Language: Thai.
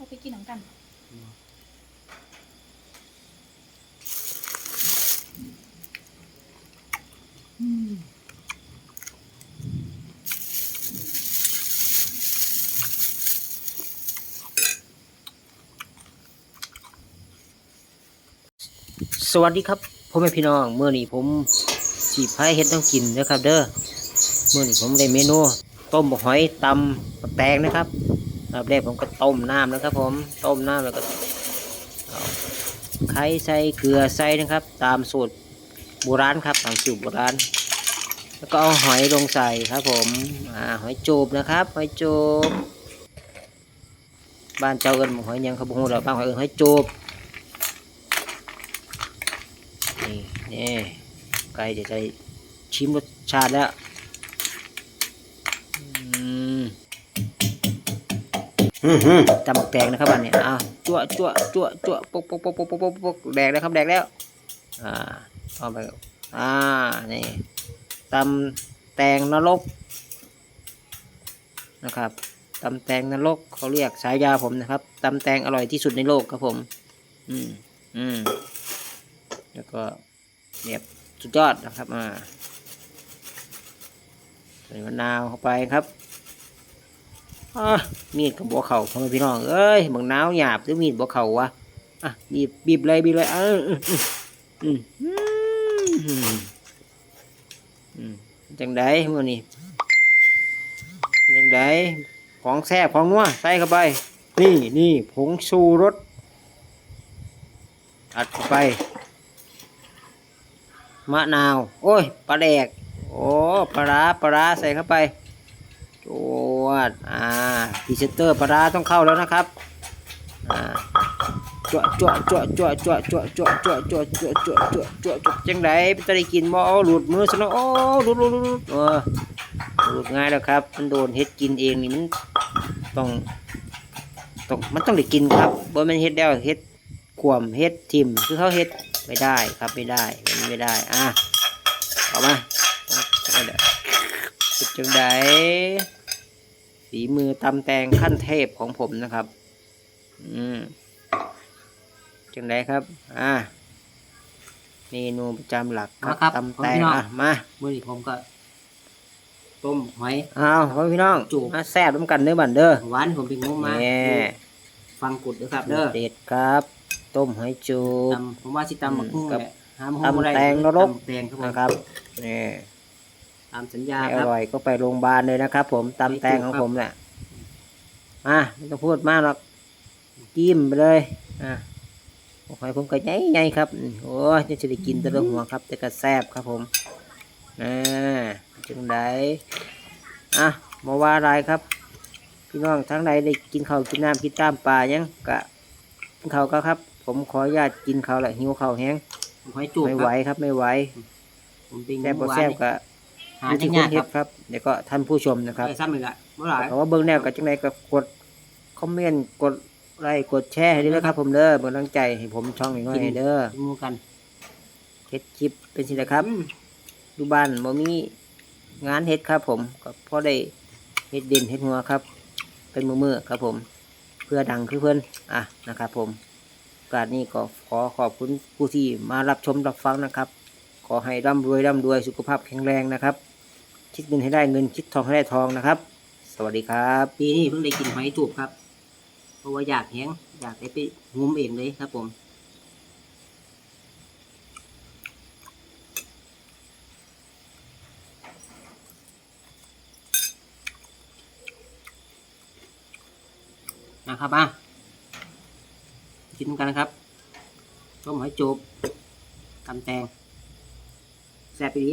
เราไปกินหนังกันสวัสดีครับพ่อแม่พี่น้องเมื่อนี้ผมสีพายเฮ็ดต้องกินนะครับ เด้อเมื่อนี้ผมได้เมนูต้มหอยตำปลาแตงนะครับ อันดับแรกผมก็ต้มน้ำนะครับ ผมต้มน้ำแล้วก็ไข่ใส่เกลือใส่นะครับ ตามสูตรโบราณครับตามสูตรโบราณแล้วก็เอาหอยลงใส่ครับ ผมอ่าหอยจูบนะครับ หอยจูบบ้านเจ้าเอิญหอยยังเขาบอกเราบ้านหอยเอิญหอยจูบนี่นี่ไก่จะได้ชิมรสชาติแล้ว ตำบักแตงนะครับอันนี้อ้าวจั่วจั่วจั่วจั่วปกปกปกปกปกปกปกแดกแล้วครับแดกแล้ว อ่าเอาไปอ่านี่ตำแตงนรกนะครับตำแตงนรกเขาเรียกฉายยาผมนะครับตำแตงอร่อยที่สุดในโลกครับผม อืมอืมแล้วก็เนี่ยสุดยอดนะครับอ่าใส่มะนาวเข้าไปครับ มีดกับบัวเข่าพ่อแม่พี่น้องเอ้ยบางนาวหยาบหรือมีดบัวเข่าวะอะบีบบีบเลยบีบเลยเอออืมอืมจังไดมื่อนี้จังไดของแซ่บของนัวใส่เข้าไป นี่นี่ผงชูรสอัดเข้าไปมะนาว โอ้ยปลาแดก โอ้ปลาปลาใส่เข้าไปจ วดอ่าพรีเซเตอร์ปลาต้องเข้าแล้วนะครับอ่าจวดจวดจวดจวดจวดจวดจวดจวดจวดจวดจวดจวดจวดจวดจังไดจะได้กินบ่เอหลุดมือซะเนาะโอ้หลุดหลุดหลุดเออหลุดง่ายแล้วครับ มันโดนเฮ็ดกินเองนี่มันต้องต้องมันต้องได้กินครับบ่ม่นเฮ็ดแล้วเฮ็ดขวมเฮ็ดทิมคือเขาเฮ็ดไม่ได้ครับไม่ได้แบบนี้ไม่ได้อะออกมาเดี๋ยวจังได ฝีมือตำแตงขั้นเทพของผมนะครับ อืมจังไดครับ อะเมนูประจำหลักครับมาครับตำแตงพี่น้อง อะมาเมื่อนี้ผมก็ ต้มหอย เอาพ่อพี่น้องจูบ มาแซ่บร่วมกันเด้อบันเด้อหวานผมไปงมมาแน่ฟังกุดเด้อครับเด้อเด็ดครับ ต้มหอยจูบ ตำผมว่าสิตำบักหุ่งกับแหละหามาหุ่งตำบ่ได้แตงนรก ตำแตงครับผมนะครับนี่ ตามสัญญาไม่คอรับ ร่อยก็ไปโรงพยาบาลเลยนะครับผมตำแตงของผมแหละมาไม่ต้องพูดมากหรอกจิ้มไปเลยอะหอยผมก็ใหญ่ใหญ่ๆครับโอ้ยจะได้กินแตัวหัวครับแต่ก็แซ่บครับผมอ่าจังไดอะมาว่าอะไรครับ พี่น้องทั้งใดได้กินข้าวกินน้ำกินตามปลายังกะกินข้าวก็ครับ ผมขออนุญาตกินข้าวแหละหิวข้าวแห้งหอยจูบไม่คไหวรับ ครับไม่ไหวผมไปงแซ่บมบ่หวานแซ่บก็ หาอยู่ที่ที่คยานกเฮ็ครัดบครับเดี๋ยวก็ท่านผู้ชมนะครับไอ้ซ้ำอีกอะเมื่อไหร่เพราะว่าเบิ่งแนวกับจังไดก็กดคอมเมนต์กดไลค์กดแชร์ให้ด้วยนะครับ ผมเด้อเป็นกำลังใจให้ผมช่องน้อยๆให้เด้อหมูกันเฮ็ดคลิปเป็นสินะครับ อืมอยู่บ้านบ่มีงานเฮ็ดครับผมก็พอได้เฮ็ดเด่นเฮ็ดหัวครับ เป็นมือๆครับผม เพื่อดังคือเพิ่นอะนะครับผมโอกาสนี้ก็ขอขอบคุณผู้ที่มารับชมรับฟังนะครับ ขอให้ร่ำรวยร่ำรวยสุขภาพแข็งแรงนะครับ คิดเงินให้ได้เงินคิดทองให้ได้ทองนะครับ สวัสดีครับปีนี้เพิ่งได้กินหอยจูบครับเพราะว่าอยากแห้งอยากได้ไปงมเองเลยครับผมนะครับอะกินกันนะครับต้มหอยจูบตำแตงแซ่บไปดี